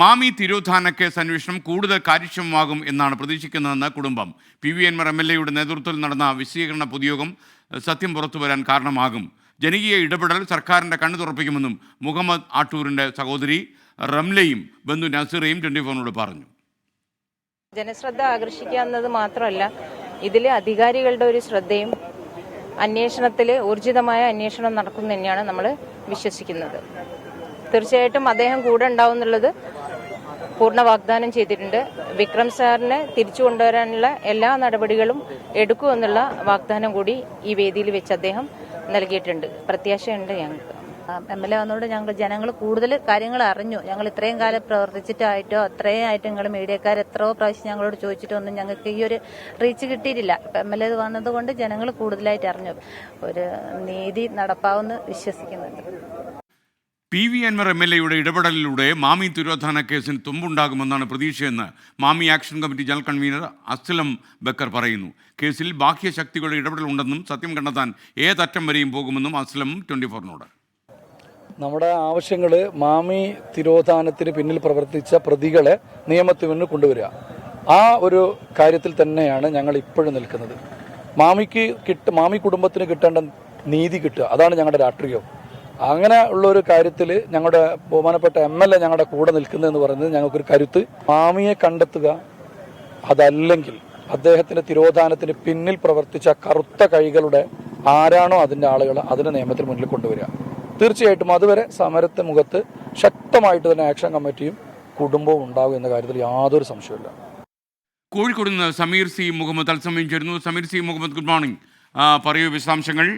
മാമി തിരോധാന കേസ് അന്വേഷണം കൂടുതൽ കാര്യക്ഷമമാകും എന്നാണ് പ്രതീക്ഷിക്കുന്നതെന്ന് കുടുംബം. P V Anvar M L എയുടെ നേതൃത്വത്തിൽ നടന്ന വിശദീകരണ പൊതുയോഗം സത്യം പുറത്തു വരാൻ കാരണമാകും. ജനകീയ ഇടപെടൽ സർക്കാരിന്റെ കണ്ണു തുറപ്പിക്കുമെന്നും മുഹമ്മദ് ആട്ടൂരിന്റെ സഹോദരി റംലയും ബന്ധു നസീറയും ട്വന്റി ഫോറിനോട് പറഞ്ഞു. ജനശ്രദ്ധ ആകർഷിക്കുക എന്നത് മാത്രമല്ല ഇതിലെ അധികാരികളുടെ ഒരു ശ്രദ്ധയും അന്വേഷണത്തിൽ ഊർജിതമായ അന്വേഷണം നടക്കും തന്നെയാണ് നമ്മൾ വിശ്വസിക്കുന്നത്. തീർച്ചയായിട്ടും അദ്ദേഹം കൂടെ ഉണ്ടാവും എന്നുള്ളത് പൂർണ വാഗ്ദാനം ചെയ്തിട്ടുണ്ട്. വിക്രം സാറിനെ തിരിച്ചു കൊണ്ടുവരാനുള്ള എല്ലാ നടപടികളും എടുക്കുമെന്നുള്ള വാഗ്ദാനം കൂടി ഈ വേദിയിൽ വെച്ച് അദ്ദേഹം നൽകിയിട്ടുണ്ട്. പ്രത്യാശയുണ്ട് ഞങ്ങൾക്ക്. എം എൽ എ വന്നുകൊണ്ട് ഞങ്ങൾ ജനങ്ങൾ കൂടുതൽ കാര്യങ്ങൾ അറിഞ്ഞു. ഞങ്ങൾ ഇത്രയും കാലം പ്രവർത്തിച്ചിട്ടായിട്ടോ അത്രയും ആയിട്ട് ഞങ്ങൾ മീഡിയക്കാർ എത്രയോ പ്രാവശ്യം ഞങ്ങളോട് ചോദിച്ചിട്ടൊന്നും ഞങ്ങൾക്ക് ഈ ഒരു റീച്ച് കിട്ടിയിട്ടില്ല. എം എൽ എ വന്നതുകൊണ്ട് ജനങ്ങൾ കൂടുതലായിട്ട് അറിഞ്ഞു. ഒരു നീതി നടപ്പാവെന്ന് വിശ്വസിക്കുന്നുണ്ട്. P V Anvar M L എയുടെ ഇടപെടലിലൂടെ മാമി തിരോധാന കേസിന് തുമ്പുണ്ടാകുമെന്നാണ് പ്രതീക്ഷയെന്ന് Mami action committee general convener Aslam Bakkar പറയുന്നു. കേസിൽ ബാഹ്യ ശക്തികളുടെ ഇടപെടലുണ്ടെന്നും സത്യം കണ്ടെത്താൻ ഏതറ്റം വരെയും പോകുമെന്നും അസ്ലം ട്വന്റി ഫോറിനോട് നമ്മുടെ ആവശ്യങ്ങൾ മാമി തിരോധാനത്തിന് പിന്നിൽ പ്രവർത്തിച്ച പ്രതികളെ നിയമത്തിന് മുന്നിൽ കൊണ്ടുവരിക. ആ ഒരു കാര്യത്തിൽ തന്നെയാണ് ഞങ്ങൾ ഇപ്പോഴും നിൽക്കുന്നത്. മാമിക്ക് കിട്ട മാമി കുടുംബത്തിന് കിട്ടേണ്ട നീതി കിട്ടുക. അതാണ് ഞങ്ങളുടെ രാഷ്ട്രീയം. അങ്ങനെ ഉള്ള ഒരു കാര്യത്തിൽ ഞങ്ങളുടെ ബഹുമാനപ്പെട്ട എം എൽ എ ഞങ്ങളുടെ കൂടെ നിൽക്കുന്നതെന്ന് പറയുന്നത് ഞങ്ങൾക്കൊരു കരുത്ത്. മാമിയെ കണ്ടെത്തുക അതല്ലെങ്കിൽ അദ്ദേഹത്തിന്റെ തിരോധാനത്തിന് പിന്നിൽ പ്രവർത്തിച്ച കറുത്ത കൈകളുടെ ആരാണോ അതിന്റെ ആളുകൾ അതിനെ നിയമത്തിന് മുന്നിൽ കൊണ്ടുവരിക. തീർച്ചയായിട്ടും അതുവരെ സമരത്തെ മുഖത്ത് ശക്തമായിട്ട് തന്നെ ആക്ഷൻ കമ്മിറ്റിയും കുടുംബവും ഉണ്ടാകും എന്ന കാര്യത്തിൽ യാതൊരു സംശയമില്ല കോഴിക്കോട് നിന്ന് സമീർ സി മുഹമ്മദ് തത്സമയം ചേരുന്നു. Sameer C Muhammad good morning. പറയൂ വിശദാംശങ്ങൾ.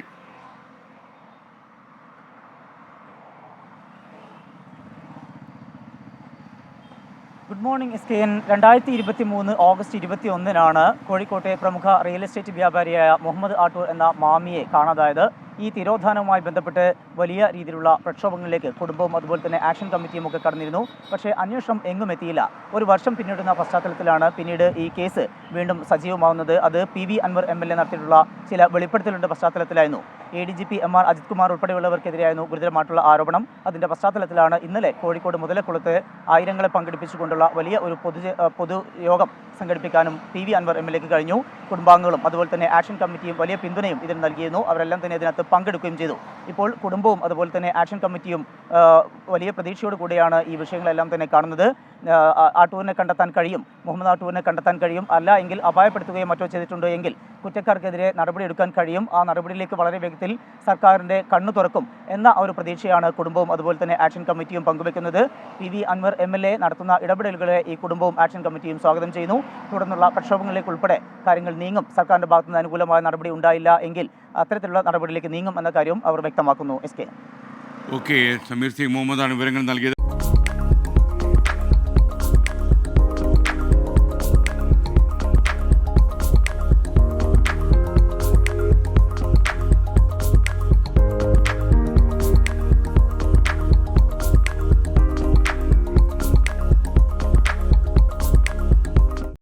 Good morning S K N രണ്ടായിരത്തി ഇരുപത്തി മൂന്ന് ഓഗസ്റ്റ് ഇരുപത്തി ഒന്നിനാണ് കോഴിക്കോട്ടെ പ്രമുഖ റിയൽ എസ്റ്റേറ്റ് വ്യാപാരിയായ മുഹമ്മദ് ആട്ടൂർ എന്ന മാമിയെ കാണാതായത്. ഈ തിരോധാനവുമായി ബന്ധപ്പെട്ട് വലിയ രീതിയിലുള്ള പ്രക്ഷോഭങ്ങളിലേക്ക് കുടുംബവും അതുപോലെ തന്നെ ആക്ഷൻ കമ്മിറ്റിയും ഒക്കെ കടന്നിരുന്നു. പക്ഷേ അന്വേഷണം എങ്ങും എത്തിയില്ല. ഒരു വർഷം പിന്നിടുന്ന പശ്ചാത്തലത്തിലാണ് പിന്നീട് ഈ കേസ് വീണ്ടും സജീവമാവുന്നത്. അത് P V Anvar M L A നടത്തിയിട്ടുള്ള ചില വെളിപ്പെടുത്തലുടെ പശ്ചാത്തലത്തിലായിരുന്നു. A D G P M R Ajith Kumar ഉൾപ്പെടെയുള്ളവർക്കെതിരെയായിരുന്നു ഗുരുതരമായിട്ടുള്ള ആരോപണം. അതിന്റെ പശ്ചാത്തലത്തിലാണ് ഇന്നലെ കോഴിക്കോട് മുതലക്കുളത്ത് ആയിരങ്ങളെ പങ്കെടുപ്പിച്ചുകൊണ്ടുള്ള വലിയ ഒരു പൊതു പൊതുയോഗം സംഘടിപ്പിക്കാനും P V Anvar M L എക്ക് കഴിഞ്ഞു. കുടുംബാംഗങ്ങളും അതുപോലെ തന്നെ ആക്ഷൻ കമ്മിറ്റിയും വലിയ പിന്തുണയും ഇതിന് നൽകിയിരുന്നു. അവരെല്ലാം തന്നെ ഇതിനകത്ത് പങ്കെടുക്കുകയും ചെയ്തു. ഇപ്പോൾ കുടുംബവും അതുപോലെ തന്നെ ആക്ഷൻ കമ്മിറ്റിയും വലിയ പ്രതീക്ഷയോട് കൂടിയാണ് ഈ വിഷയങ്ങളെല്ലാം തന്നെ കാണുന്നത്. ആട്ടൂരിനെ കണ്ടെത്താൻ കഴിയും. മുഹമ്മദ് ആട്ടൂരിനെ കണ്ടെത്താൻ കഴിയും. അല്ല എങ്കിൽ അപായപ്പെടുത്തുകയോ മറ്റോ ചെയ്തിട്ടുണ്ടോ എങ്കിൽ കുറ്റക്കാർക്കെതിരെ നടപടിയെടുക്കാൻ കഴിയും. ആ നടപടിയിലേക്ക് വളരെ വേഗത്തിൽ സർക്കാരിന്റെ കണ്ണു തുറക്കും എന്ന ഒരു പ്രതീക്ഷയാണ് കുടുംബവും അതുപോലെ തന്നെ ആക്ഷൻ കമ്മിറ്റിയും പങ്കുവെക്കുന്നത്. P V Anvar M L A നടത്തുന്ന ഇടപെടലുകളെ ഈ കുടുംബവും ആക്ഷൻ കമ്മിറ്റിയും സ്വാഗതം ചെയ്യുന്നു. തുടർന്നുള്ള പ്രക്ഷോഭങ്ങളിലേക്ക് ഉൾപ്പെടെ കാര്യങ്ങൾ നീങ്ങും. സർക്കാരിന്റെ ഭാഗത്തു നിന്ന് അനുകൂലമായ നടപടി ഉണ്ടായില്ല എങ്കിൽ അത്തരത്തിലുള്ള നടപടിയിലേക്ക് നീങ്ങും എന്ന കാര്യവും അവർ വ്യക്തമാക്കുന്നു. S K. Okay Sameer C മുഹമ്മദാണ് വിവരങ്ങൾ നൽകിയത്.